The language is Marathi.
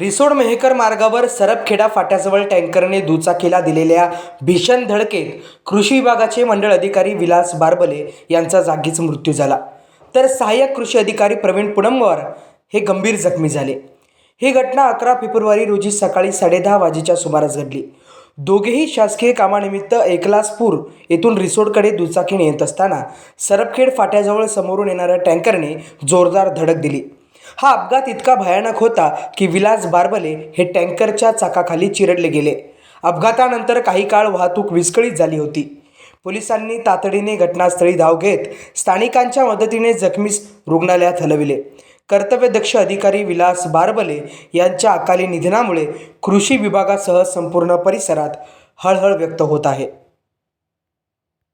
रिसोड मेहकर मार्गावर सरपखेडा फाट्याजवळ टँकरने दुचाकीला दिलेल्या भीषण धडकेत कृषी विभागाचे मंडळ अधिकारी विलास बारबले यांचा जागीच मृत्यू झाला. तर सहाय्यक कृषी अधिकारी प्रवीण पुनमवार हे गंभीर जखमी झाले. ही घटना अकरा फेब्रुवारी रोजी सकाळी साडेदहा वाजेच्या सुमारास घडली. दोघेही शासकीय कामानिमित्त एकलासपूर येथून रिसोडकडे दुचाकीने येत असताना सरपखेड फाट्याजवळ समोरून येणाऱ्या टँकरने जोरदार धडक दिली. हा अपघात इतका भयानक होता की विलास बारबले हे टँकरच्या चाकाखाली चिरडले गेले. अपघातानंतर काही काळ वाहतूक विस्कळीत झाली होती. पोलिसांनी तातडीने घटनास्थळी धाव घेत स्थानिकांच्या मदतीने जखमीस रुग्णालयात हलविले. कर्तव्यदक्ष अधिकारी विलास बारबले यांच्या अकाली निधनामुळे कृषी विभागासह संपूर्ण परिसरात हळहळ व्यक्त होत आहे.